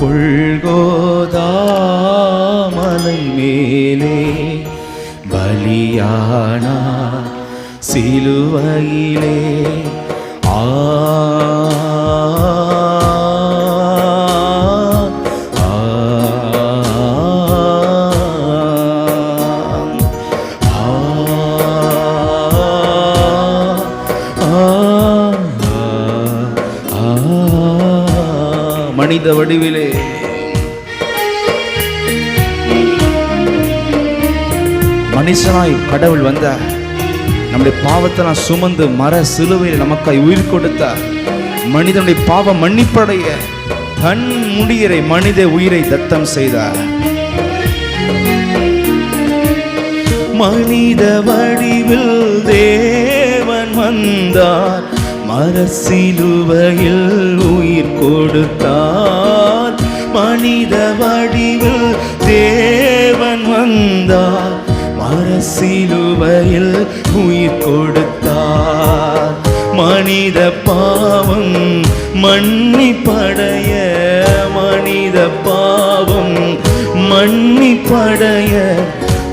கொள்கோதாமலை மேலே பலியானா சிலுவையிலே ஆ, மனித வடிவிலே. மனுஷனாய் கடவுள் வந்தார். நம்முடைய பாவத்தெல்லாம் சுமந்து மர சிலுவையில் நமக்காய் உயிர் கொடுத்தார். மனிதனுடைய பாவம் மன்னிப்படைய தன் முடியரை மனித உயிரை தத்தம் செய்தார். மனித வடிவில் தேவன் வந்தார். அரசிலுவையில் உயிர் கொடுத்தார். மனித வடிவில் தேவன் வந்தார். அரசிலுவையில் உயிர் கொடுத்தார். மனித பாவம் மன்னிப்படைய மனித பாவம் மன்னிப்படைய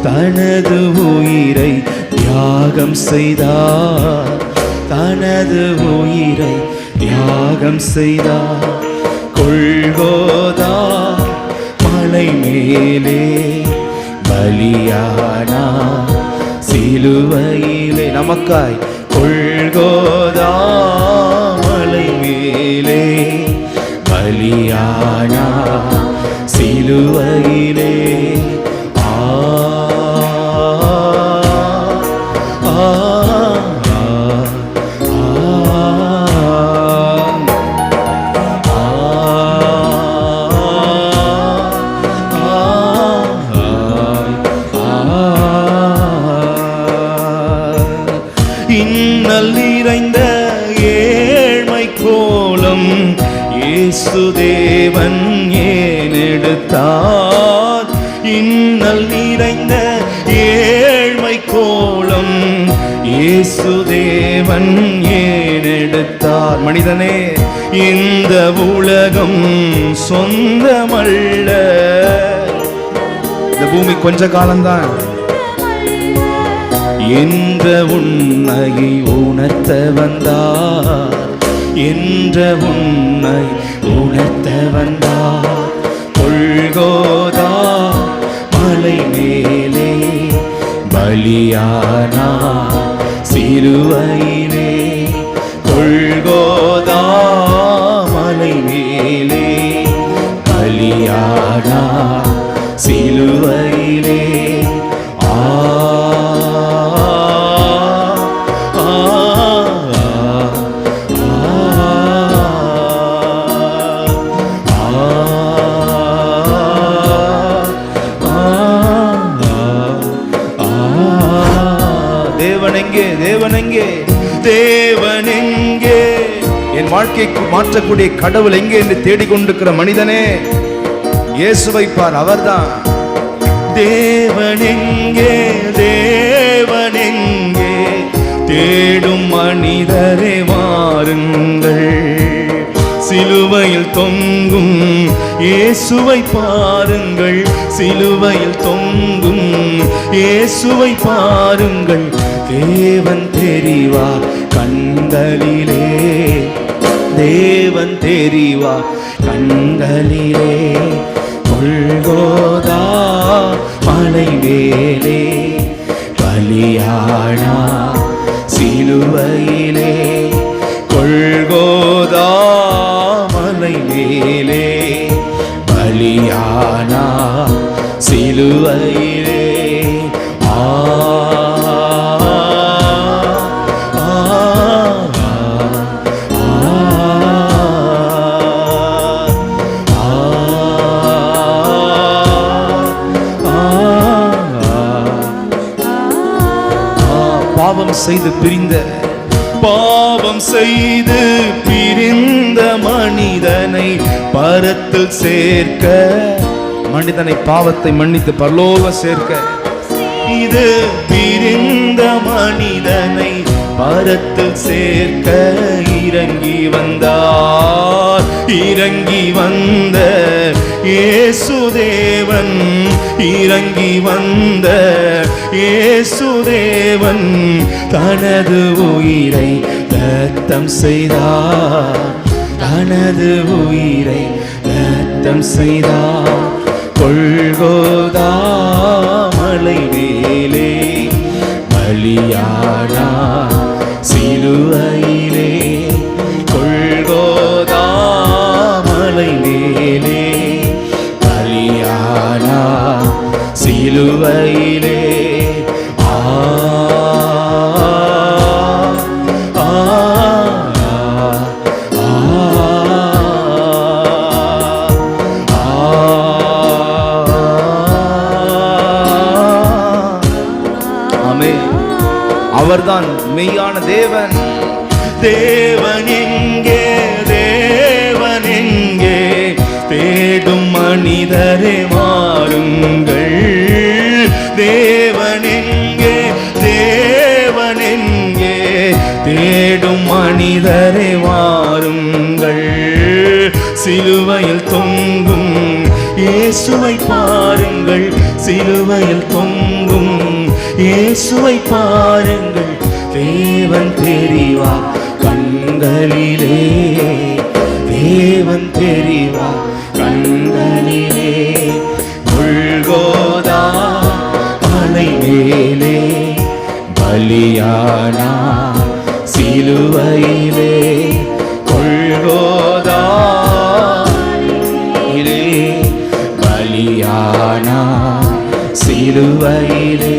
தனது உயிரை தியாகம் செய்தார். தனது உயிரை தியாகம் செய்தார் கொள்வோதா? மலை மேலே பலியானா? சிலுவையிலே நமக்காய் கொள்கோதா மலை மேலே பலியானா? சிலுவையிலே எடுத்தார். இன்னல் நிறைந்த ஏழ்மை கோலம் இயேசுதேவன் ஏனெடுத்தார் மனிதனே இந்த உலகம் சொந்தமல்ல. இந்த பூமி கொஞ்ச காலம்தான். என்ற உண்மையை உணர்த்த வந்தார். என்ற உண்மை உணர்த்த வந்தார். பலியானா சிறுவையிலே கொள்கோ தேவன் எங்கே தேவன் எங்கே தேவன் எங்கே என் வாழ்க்கைக்கு மாற்றக்கூடிய கடவுள் எங்கே என்று தேடிக்கொண்டிருக்கிற மனிதனே இயேசுவை பார் அவர்தான். தேவன் எங்கே தேவன் எங்கே தேடும் மனிதரே வாருங்கள். சிலுவையில் தொங்கும் இயேசுவை பாருங்கள் சிலுவையில் தொங்கும். இயேசுவை பாருங்கள் தேவன் தெரிவார் கண்களிலே. தேவன் தெரிவார் கண்களிலே. கொள்கோதா மலை மேலே. பலியானா சிலுவையிலே. கொள்கோதா மலை மேலே. பலியானா சிலுவையிலே. ஆ ஆ, பாவம் செய்து பிரிந்த பாவம் செய்து பிரிந்த மனிதனை பரத்தில் சேர்க்க மனிதனை பாவத்தை மன்னித்து பரலோக சேர்க்க. இது பிரிந்த மனிதனை பரத்தில் சேர்க்க இறங்கி வந்தார். இறங்கி வந்த ஏசுதேவன் இறங்கி வந்த ஏசுதேவன் தனது உயிரை தத்தம் செய்தார் தனது உயிரை தத்தம் செய்தார் கொள்கோதா மலை மேலே பலியானா சிலுவையிலே அவர்தான் மெய்யான தேவன். தேவனிங்கே தேவனிங்கே தேடும் மனிதரே மாறுங்கள் தேவனிங்கே தேவனிங்கே தேடும் மனிதரே வாருங்கள் சிலுவையில் தொங்கும் இயேசுவை பாருங்கள். சிலுவையில் தொங்கும் இயேசுவை பாருங்கள். தேவன் தெரிவா கண்களிலே. தேவன் தெரிவா கண்களிலே. உள்கோதா மலை மேலே பலியானா சிலுவையிலே. கொள்கோதா பலியானா சிலுவையிலே